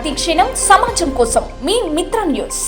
ప్రతిక్షణం సమాజం కోసం మీ మిత్ర న్యూస్.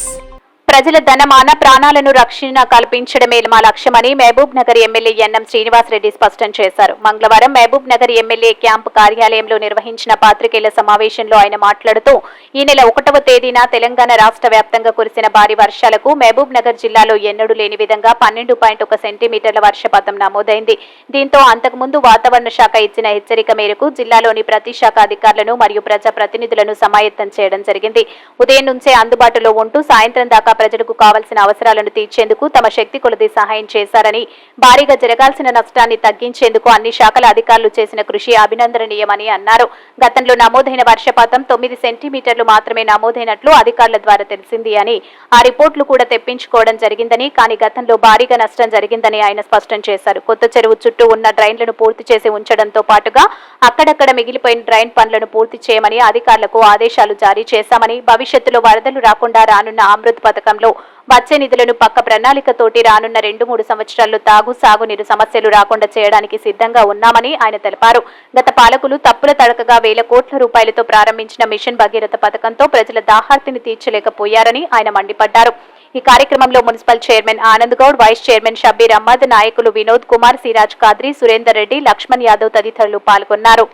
ప్రజల ధనమాన ప్రాణాలను రక్షణ కల్పించడమే మా లక్ష్యమని Mahabubnagar MLA NM Srinivasa Reddy స్పష్టం చేశారు. మంగళవారం మహబూబ్ నగర్ ఎమ్మెల్యే క్యాంపు కార్యాలయంలో నిర్వహించిన పాత్రికేయుల సమావేశంలో ఆయన మాట్లాడుతూ ఈ నెల ఒకటవ తేదీన తెలంగాణ రాష్ట్ర వ్యాప్తంగా కురిసిన భారీ వర్షాలకు మహబూబ్ నగర్ జిల్లాలో ఎన్నడూ లేని విధంగా పన్నెండు పాయింట్ ఒక సెంటీమీటర్ల వర్షపాతం నమోదైంది. దీంతో అంతకుముందు వాతావరణ శాఖ ఇచ్చిన హెచ్చరిక మేరకు జిల్లాలోని ప్రతి శాఖ అధికారులను మరియు ప్రజా ప్రతినిధులను సమాయత్తం చేయడం జరిగింది. ఉదయం నుంచే అందుబాటులో ఉంటూ సాయంత్రం దాకా ప్రజలకు కావాల్సిన అవసరాలను తీర్చేందుకు తమ శక్తి కొలది సహాయం చేశారని భారీగా జరగాల్సిన నష్టాన్ని తగ్గించేందుకు అన్ని శాఖల అధికారులు చేసిన కృషి అభినందనీయమని అన్నారు. గతంలో నమోదైన వర్షపాతం తొమ్మిది సెంటీమీటర్లు మాత్రమే నమోదైనట్లు అధికారుల ద్వారా తెలిసింది అని ఆ రిపోర్టులు కూడా తెప్పించుకోవడం జరిగిందని కానీ గతంలో భారీగా నష్టం జరిగిందని ఆయన స్పష్టం చేశారు. కొత్త చెరువు చుట్టూ ఉన్న డ్రైన్లను పూర్తి చేసి ఉంచడంతో పాటుగా అక్కడక్కడ మిగిలిపోయిన డ్రైన్ పనులను పూర్తి చేయమని అధికారులకు ఆదేశాలు జారీ చేశామని భవిష్యత్తులో వరదలు రాకుండా రానున్న అమృత్ పథకం పథకంలో వచ్చే నిధులను పక్క ప్రణాళికతోటి రానున్న రెండు మూడు సంవత్సరాల్లో తాగు సాగునీరు సమస్యలు రాకుండా చేయడానికి సిద్ధంగా ఉన్నామని ఆయన తెలిపారు. గత పాలకులు తప్పుల తడకగా వేల కోట్ల రూపాయలతో ప్రారంభించిన మిషన్ భగీరథ పథకంతో ప్రజల దాహార్తిని తీర్చలేకపోయారని ఆయన మండిపడ్డారు. ఈ కార్యక్రమంలో municipal chairman Anand Goud vice chairman Shabbir Ahmed నాయకులు వినోద్ కుమార్ సిరాజ్ కాద్రి సురేందర్ రెడ్డి లక్ష్మణ్ యాదవ్ తదితరులు పాల్గొన్నారు.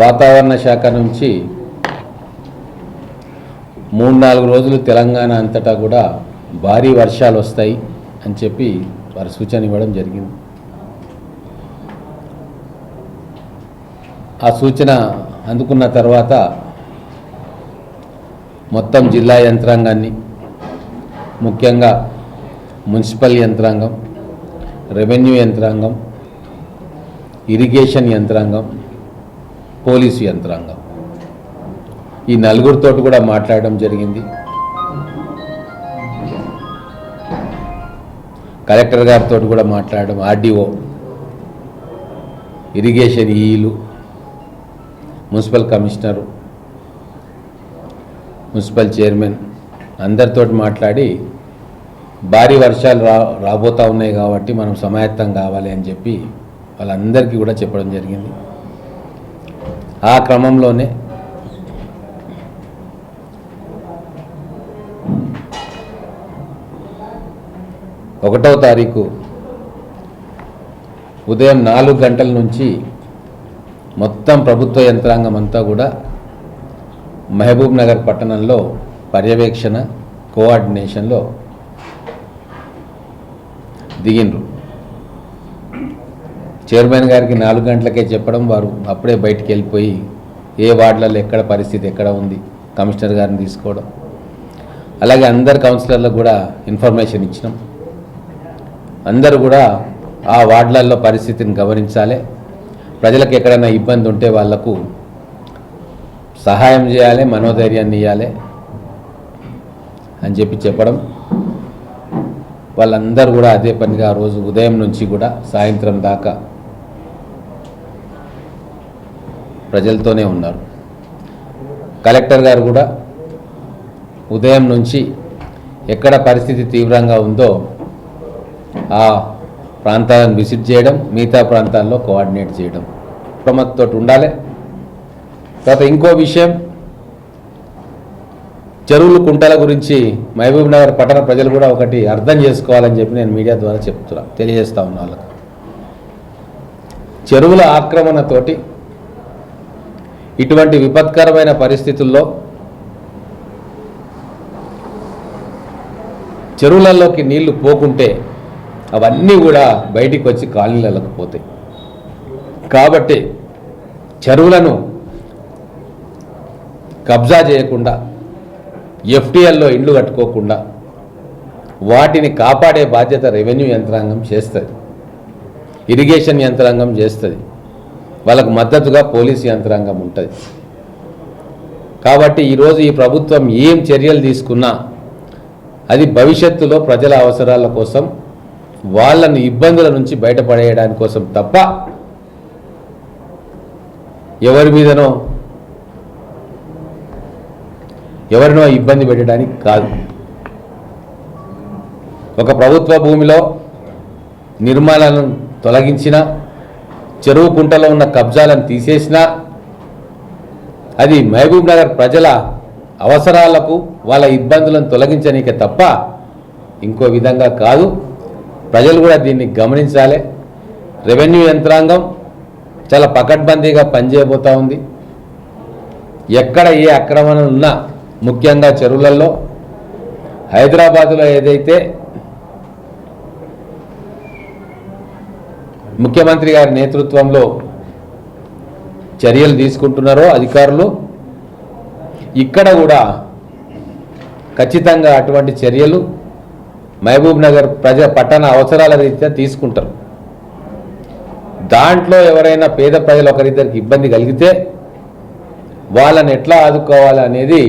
వాతావరణ శాఖ నుంచి మూడు నాలుగు రోజులు తెలంగాణ అంతటా కూడా భారీ వర్షాలు వస్తాయి అని చెప్పి వారు సూచన ఇవ్వడం జరిగింది. ఆ సూచన అందుకున్న తర్వాత మొత్తం జిల్లా యంత్రాంగాన్ని ముఖ్యంగా మున్సిపల్ యంత్రాంగం రెవెన్యూ యంత్రాంగం ఇరిగేషన్ యంత్రాంగం పోలీసు యంత్రాంగం. ఈ నలుగురితో కూడా మాట్లాడడం జరిగింది. కలెక్టర్ గారితో కూడా మాట్లాడడం ఆర్డీఓ ఇరిగేషన్ ఈలు మున్సిపల్ కమిషనరు మున్సిపల్ చైర్మన్ అందరితో మాట్లాడి భారీ వర్షాలు రా రాబోతూ ఉన్నాయి కాబట్టి మనం సమాయత్తం కావాలి అని చెప్పి వాళ్ళందరికీ కూడా చెప్పడం జరిగింది. ఆ క్రమంలోనే ఒకటవ తారీఖు ఉదయం నాలుగు గంటల నుంచి మొత్తం ప్రభుత్వ యంత్రాంగం అంతా కూడా మహబూబ్ నగర్ పట్టణంలో పర్యవేక్షణ కోఆర్డినేషన్లో దిగిండ్రు. చైర్మన్ గారికి నాలుగు గంటలకే చెప్పడం వారు అప్పుడే బయటికి వెళ్ళిపోయి ఏ వార్డులలో ఎక్కడ పరిస్థితి ఎక్కడ ఉంది కమిషనర్ గారిని తీసుకోవడం. అలాగే అందరు కౌన్సిలర్లకు కూడా ఇన్ఫర్మేషన్ ఇచ్చినాం. అందరూ కూడా ఆ వార్డులలో పరిస్థితిని గమనించాలి. ప్రజలకు ఎక్కడైనా ఇబ్బంది ఉంటే వాళ్ళకు సహాయం చేయాలి మనోధైర్యాన్ని ఇవ్వాలి అని చెప్పి చెప్పడం. వాళ్ళందరూ కూడా అదే పనిగా ఆ రోజు ఉదయం నుంచి కూడా సాయంత్రం దాకా ప్రజలతోనే ఉన్నారు. కలెక్టర్ గారు కూడా ఉదయం నుంచి ఎక్కడ పరిస్థితి తీవ్రంగా ఉందో ఆ ప్రాంతాలను విజిట్ చేయడం మిగతా ప్రాంతాల్లో కోఆర్డినేట్ చేయడం. ప్రమత్తో ఉండాలి. తర్వాత ఇంకో విషయం చెరువులు కుంటల గురించి మహబూబ్ నగర్ పట్టణ ప్రజలు కూడా ఒకటి అర్థం చేసుకోవాలని చెప్పి నేను మీడియా ద్వారా చెప్తున్నా తెలియజేస్తా ఉన్నా వాళ్ళకు. చెరువుల ఆక్రమణతోటి ఇటువంటి విపత్కరమైన పరిస్థితుల్లో చెరువులలోకి నీళ్ళు పోకుంటే అవన్నీ కూడా బయటికి వచ్చి కాలనీలకు పోతాయి. కాబట్టి చెరువులను కబ్జా చేయకుండా ఎఫ్టీఎల్లో ఇండ్లు కట్టుకోకుండా వాటిని కాపాడే బాధ్యత రెవెన్యూ యంత్రాంగం చేస్తుంది. ఇరిగేషన్ యంత్రాంగం చేస్తుంది. వాళ్ళకు మద్దతుగా పోలీస్ యంత్రాంగం ఉంటుంది. కాబట్టి ఈరోజు ఈ ప్రభుత్వం ఏం చర్యలు తీసుకున్నా అది భవిష్యత్తులో ప్రజల అవసరాల కోసం వాళ్ళను ఇబ్బందుల నుంచి బయటపడేయడాని కోసం తప్ప ఎవరి మీదనో ఎవరినో ఇబ్బంది పెట్టడానికి కాదు. ఒక ప్రభుత్వ భూమిలో నిర్మాణాలను తొలగించిన చెరువు కుంటలో ఉన్న కబ్జాలను తీసేసినా అది మహబూబ్ నగర్ ప్రజల అవసరాలకు వాళ్ళ ఇబ్బందులను తొలగించనీకే తప్ప ఇంకో విధంగా కాదు. ప్రజలు కూడా దీన్ని గమనించాలి. రెవెన్యూ యంత్రాంగం చాలా పకడ్బందీగా పనిచేయబోతూ ఉంది. ఎక్కడ ఏ అక్రమణ ఉన్నా ముఖ్యంగా చెరువులలో హైదరాబాదులో ఏదైతే ముఖ్యమంత్రి గారి నేతృత్వంలో చర్యలు తీసుకుంటున్నారో అధికారులు ఇక్కడ కూడా ఖచ్చితంగా అటువంటి చర్యలు మహబూబ్ నగర్ ప్రజ పట్టణ అవసరాల రీత్యా తీసుకుంటారు. దాంట్లో ఎవరైనా పేద ప్రజలు ఒకరిద్దరికి ఇబ్బంది కలిగితే వాళ్ళని ఎట్లా ఆదుకోవాలి అనేది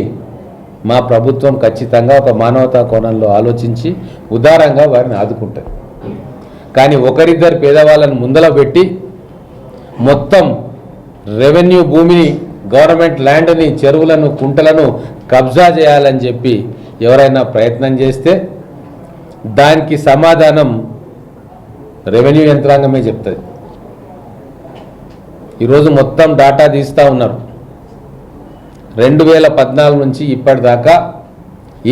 మా ప్రభుత్వం ఖచ్చితంగా ఒక మానవతా కోణంలో ఆలోచించి ఉదారంగా వారిని ఆదుకుంటుంది. కానీ ఒకరిద్దరు పేదవాళ్ళని ముందల పెట్టి మొత్తం రెవెన్యూ భూమిని గవర్నమెంట్ ల్యాండ్ని చెరువులను కుంటలను కబ్జా చేయాలని చెప్పి ఎవరైనా ప్రయత్నం చేస్తే దానికి సమాధానం రెవెన్యూ యంత్రాంగమే చెప్తుంది. ఈరోజు మొత్తం డాటా తీస్తూ ఉన్నారు. రెండు వేల పద్నాలుగు నుంచి ఇప్పటిదాకా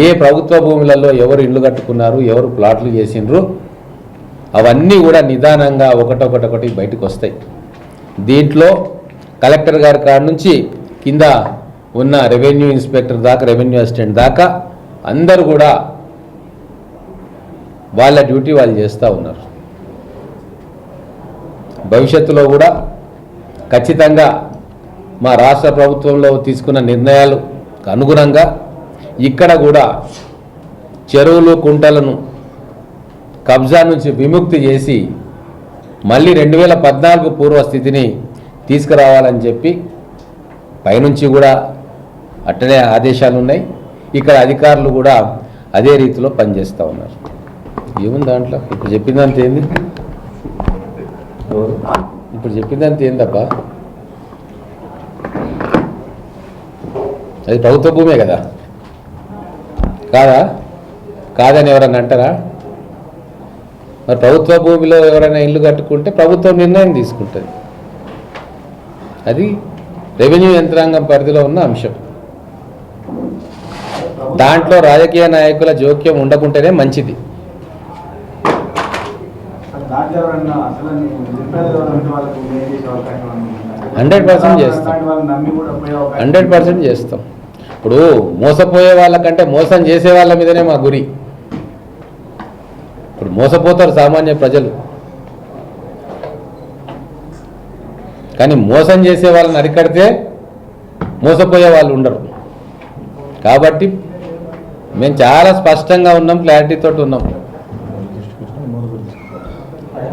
ఏ ప్రభుత్వ భూములలో ఎవరు ఇల్లు కట్టుకున్నారు ఎవరు ప్లాట్లు చేసిండ్రు అవన్నీ కూడా నిదానంగా ఒకటొకటొకటి బయటకు వస్తాయి దీంట్లో కలెక్టర్ గారి కాడ నుంచి కింద ఉన్న రెవెన్యూ ఇన్స్పెక్టర్ దాకా రెవెన్యూ అసిస్టెంట్ దాకా అందరూ కూడా వాళ్ళ డ్యూటీ వాళ్ళు చేస్తూ ఉన్నారు. భవిష్యత్తులో కూడా ఖచ్చితంగా మా రాష్ట్ర ప్రభుత్వంలో తీసుకున్న నిర్ణయాలు అనుగుణంగా ఇక్కడ కూడా చెరువులు కుంటలను కబ్జా నుంచి విముక్తి చేసి మళ్ళీ రెండు వేల పద్నాలుగు పూర్వ స్థితిని తీసుకురావాలని చెప్పి పైనుంచి కూడా అట్టనే ఆదేశాలు ఉన్నాయి ఇక్కడ అధికారులు కూడా అదే రీతిలో పనిచేస్తూ ఉన్నారు. ఏముంది దాంట్లో? ఇప్పుడు చెప్పిందంత ఏంది? ఇప్పుడు ఇప్పుడు చెప్పిందంత ఏందబ్బా? అది ప్రభుత్వ భూమే కదా. కాదా? కాదని ఎవరన్నా అంటారా? మరి ప్రభుత్వ భూమిలో ఎవరైనా ఇల్లు కట్టుకుంటే ప్రభుత్వం నిర్ణయం తీసుకుంటుంది. అది రెవెన్యూ యంత్రాంగం పరిధిలో ఉన్న అంశం. దాంట్లో రాజకీయ నాయకుల జోక్యం ఉండకుంటేనే మంచిది దాంట్లో ఎవరన్నా అసలు నిరుపేదలు ఎవరు ఉంటే వాళ్ళకు మేలు చేసే అవకాశం ఉందా? 100% చేస్తాం. హండ్రెడ్ పర్సెంట్ చేస్తాం. ఇప్పుడు మోసపోయే వాళ్ళకంటే మోసం చేసే వాళ్ళ మీదనే మా గురి. ఇప్పుడు మోసపోతారు సామాన్య ప్రజలు. కానీ మోసం చేసే వాళ్ళని అరికడితే మోసపోయే వాళ్ళు ఉండరు. కాబట్టి మేము చాలా స్పష్టంగా ఉన్నాం క్లారిటీతో ఉన్నాం.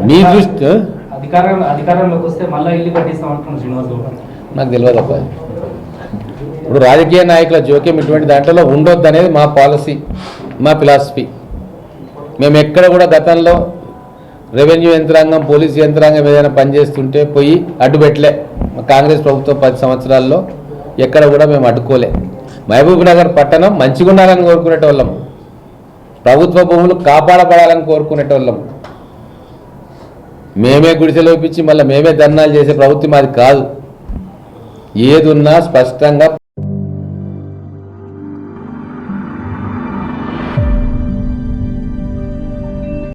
మీ దృష్టి అధికారం అధికారంలోకి వస్తే మళ్ళీ ఇల్లు కట్టిస్తాం అంటున్నాం శ్రీనివాస్ గౌడ్ నాకు తెలియదు అబ్బా. ఇప్పుడు రాజకీయ నాయకుల జోక్యం ఇటువంటి దాంట్లో ఉండొద్దు అనేది మా పాలసీ మా ఫిలాసఫీ. మేము ఎక్కడ కూడా గతంలో రెవెన్యూ యంత్రాంగం పోలీస్ యంత్రాంగం ఏదైనా పనిచేస్తుంటే పోయి అడ్డుపెట్టలే కాంగ్రెస్ ప్రభుత్వం పది సంవత్సరాల్లో ఎక్కడ కూడా మేము అడ్డుకోలే. మహబూబ్ నగర్ పట్టణం మంచిగా ఉండాలని కోరుకునేటోళ్ళం. ప్రభుత్వ భూములు కాపాడబడాలని కోరుకునేటోళ్ళం. మేమే గుడిసెలోపించి మళ్ళీ మేమే ధర్నాలు చేసే ప్రభుత్వం అది కాదు. ఏదున్నా స్పష్టంగా